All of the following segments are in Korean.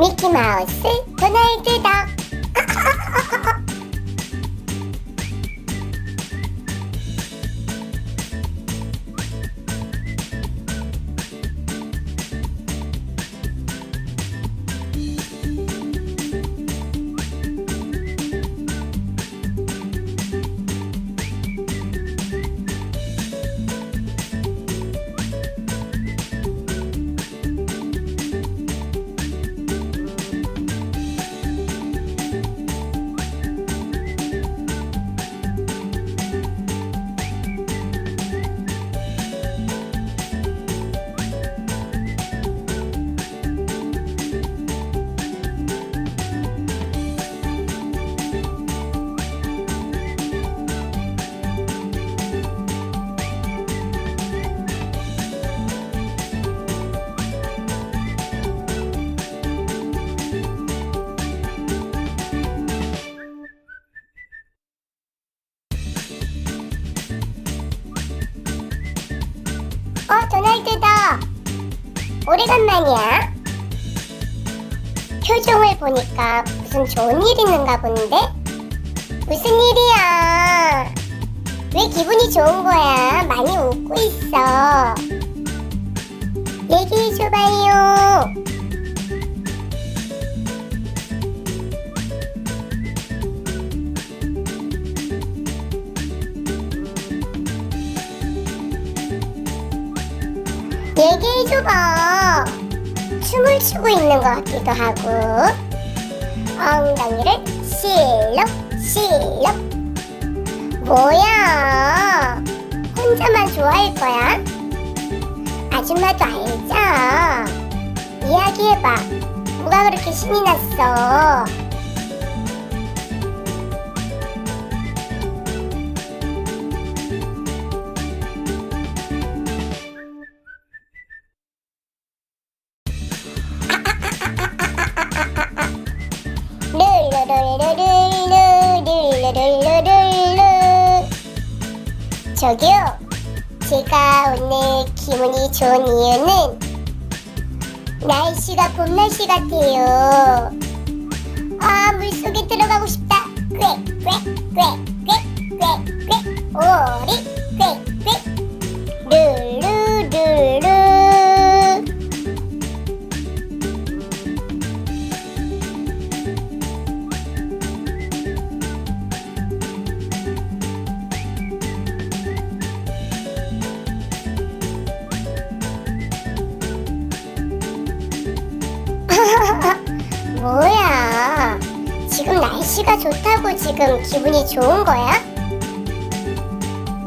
미키마우스 도날드 덕 어, 도 날드 덕 오래간만이야. 표정을 보니까 무슨 좋은 일 있는가 본데? 무슨 일이야? 왜 기분이 좋은 거야? 많이 웃고 있어. 얘기해줘봐요. 얘기해줘봐. 춤을 추고 있는 것 같기도 하고. 엉덩이를 실룩, 실룩. 뭐야? 혼자만 좋아할 거야? 아줌마도 알죠? 이야기해봐. 뭐가 그렇게 신이 났어? 저기요. 제가 오늘 기분이 좋은 이유는 날씨가 봄 날씨 같아요. 아 물속에 들어가고 싶다. 꾀꾀꾀꾀꾀꾀 오 날씨가 좋다고 지금 기분이 좋은 거야?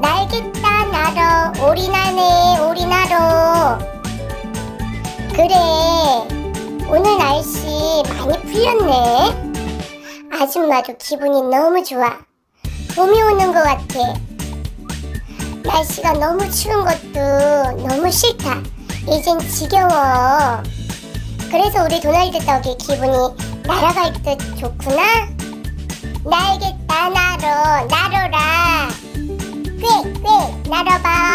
날겠다 나러 오리나네 오리나로 그래. 오늘 날씨 많이 풀렸네. 아줌마도 기분이 너무 좋아. 봄이 오는 것 같아. 날씨가 너무 추운 것도 너무 싫다. 이젠 지겨워. 그래서 우리 도날드 덕의 기분이 날아갈 듯 좋구나. 날겠다 나로 나로라. 꾀꾀 날아봐.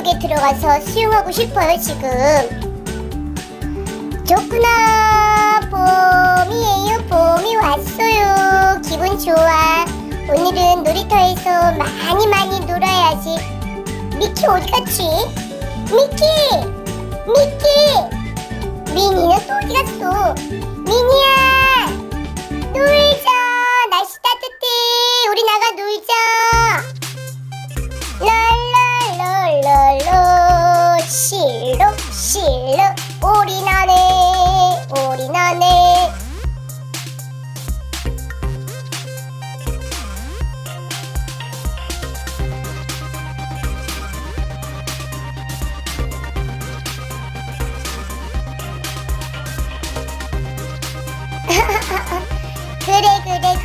속에 들어가서 수영하고 싶어요 지금 좋구나 봄이에요 봄이 왔어요 기분 좋아 오늘은 놀이터에서 많이 많이 놀아야지 미키 어디 갔지? 미키! 미키! 미니는 또 어디 갔어? 미니야!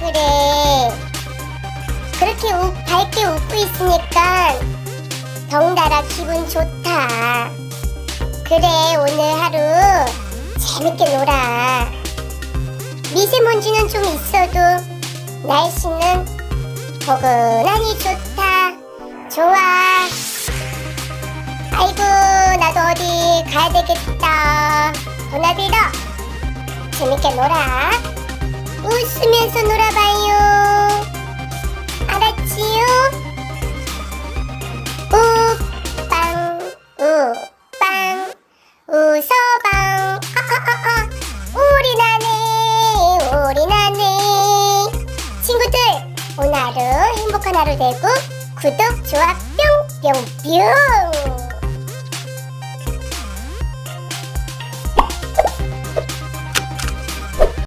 그래 그렇게 우, 밝게 웃고 있으니까 더 덩달아 기분 좋다. 그래, 오늘 하루 재밌게 놀아. 미세먼지는 좀 있어도 날씨는 포근하니 좋다. 좋아. 아이고, 나도 어디 가야 되겠다. 도나들어. 재밌게 놀아. 웃으면서 놀아봐요. 알았지요? 우빵, 우빵, 웃어방. 아, 아, 아, 아. 우리 나네, 우리 나네. 친구들, 오늘 하루 행복한 하루 되고, 구독, 좋아, 뿅, 뿅, 뿅.